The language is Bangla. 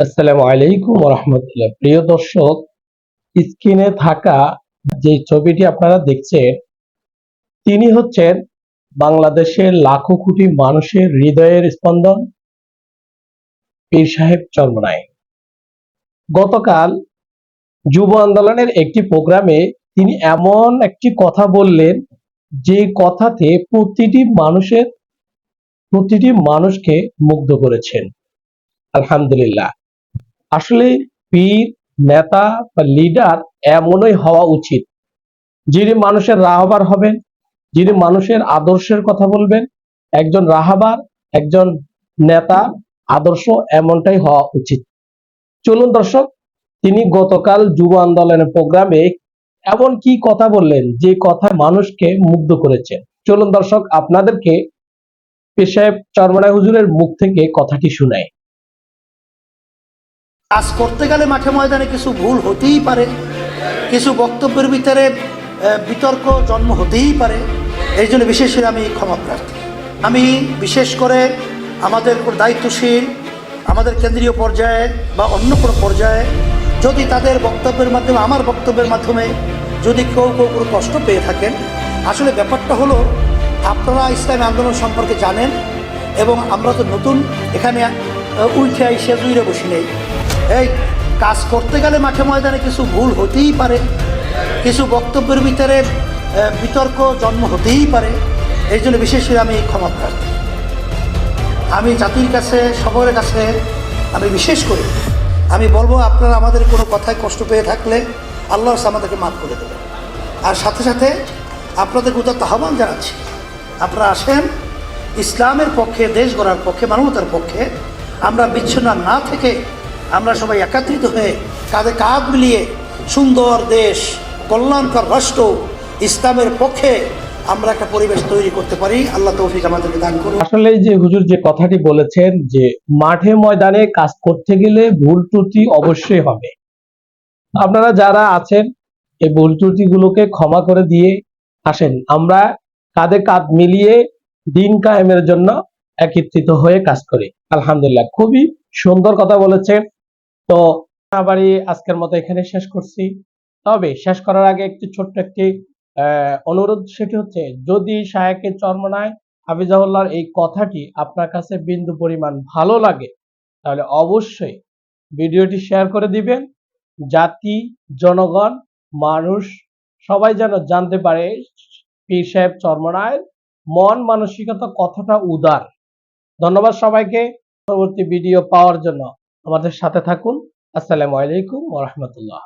আসসালামু আলাইকুম রহমতুল্লাহ প্রিয় দর্শক, স্ক্রিনে থাকা যে ছবিটি আপনারা দেখছেন, তিনি হচ্ছেন বাংলাদেশের লাখো কোটি মানুষের হৃদয়ের স্পন্দন, পীর সাহেব চরমনাই গতকাল যুব আন্দোলনের একটি প্রোগ্রামে তিনি এমন একটি কথা বললেন, যে কথাতে প্রতিটি মানুষের, প্রতিটি মানুষকে মুগ্ধ করেছেন। আলহামদুলিল্লাহ। আসলে পীর, নেতা বা লিডার এমনই হওয়া উচিত। যিনি মানুষের রাহবার হবেন, যিনি মানুষের আদর্শের কথা বলবেন, একজন রাহাবার, একজন নেতা, আদর্শ এমনটাই হওয়া উচিত। চলুন দর্শক, তিনি গতকাল যুব আন্দোলনের প্রোগ্রামে এমন কি কথা বললেন, যে কথা মানুষকে মুগ্ধ করেছেন চলুন দর্শক, আপনাদেরকে পেশায় চরমনায় হুজুরের মুখ থেকে কথাটি শুনাই। কাজ করতে গেলে মাঠে ময়দানে কিছু ভুল হতেই পারে, কিছু বক্তব্যের ভিতরে বিতর্ক জন্ম হতেই পারে। এই জন্য বিশেষ করে আমি ক্ষমা প্রার্থী। আমি বিশেষ করে আমাদের দায়িত্বশীল, আমাদের কেন্দ্রীয় পর্যায়ে বা অন্য কোনো পর্যায়ে যদি তাদের বক্তব্যের মাধ্যমে, আমার বক্তব্যের মাধ্যমে যদি কেউ কেউ কোনো কষ্ট পেয়ে থাকেন, আসলে ব্যাপারটা হলো, আপনারা ইসলামী আন্দোলন সম্পর্কে জানেন এবং আমরা তো নতুন, এখানে উঠে আইসে দুইরে বসি নেই। এই, কাজ করতে গেলে মাঠে ময়দানে কিছু ভুল হতেই পারে। কিছু বক্তব্যের ভিতরে বিতর্ক জন্ম হতেই পারে। এই জন্য বিশেষ করে আমি ক্ষমা প্রার্থী। আমি জাতির কাছে সকলের কাছে আমি বিশেষ করে আমি বলব, আপনারা আমাদের কোনো কথায় কষ্ট পেয়ে থাকলে আল্লাহ আমাদেরকে মাফ করে দেবেন। আর সাথে সাথে আপনাদের উদাত্ত আহ্বান জানাচ্ছি, আপনারা আসেন, ইসলামের পক্ষে, দেশ গড়ার পক্ষে, মানবতার পক্ষে আমরা বিচ্ছিন্ন না থেকে আমরা সবাই একত্রিত হয়ে কাঁধে কাঁধ মিলিয়ে সুন্দর দেশ, কল্যাণকর রাষ্ট্র, ইসলামের পক্ষে আমরা একটা পরিবেশ তৈরি করতে পারি। আল্লাহ তৌফিক আমাদেরকে দান করুন। আসলে যে হুজুর যে কথাটি বলেছেন যে মাঠে ময়দানে কাজ করতে গেলে ভুল ত্রুটি অবশ্যই হবে। আপনারা যারা আছেন, এই ভুল ত্রুটি গুলোকে ক্ষমা করে দিয়ে আসেন। আমরা কাঁধে কাঁধ মিলিয়ে দিন কায়েমের জন্য একত্রিত হয়ে কাজ করি। আলহামদুলিল্লাহ, খুবই সুন্দর কথা বলেছেন। তো আবারই আজকের মতো এখানে শেষ করছি। তবে শেষ করার আগে একটি ছোট্ট একটি অনুরোধ সেটি হচ্ছে, যদি শায়েকের চর্মনায় হাফিজাহুল্লাহর এই কথাটি আপনার কাছে বিন্দু পরিমাণ ভালো লাগে, তাহলে অবশ্যই ভিডিওটি শেয়ার করে দিবেন। জাতি, জনগণ, মানুষ, সবাই যেন জানতে পারে, পীর সাহেব চর্মনায়ের মন মানসিকতা কতটা উদার। ধন্যবাদ সবাইকে। পরবর্তী ভিডিও পাওয়ার জন্য। আমাদের সাথে থাকুন। আসসালামু আলাইকুম ওরহমতুল্লাহ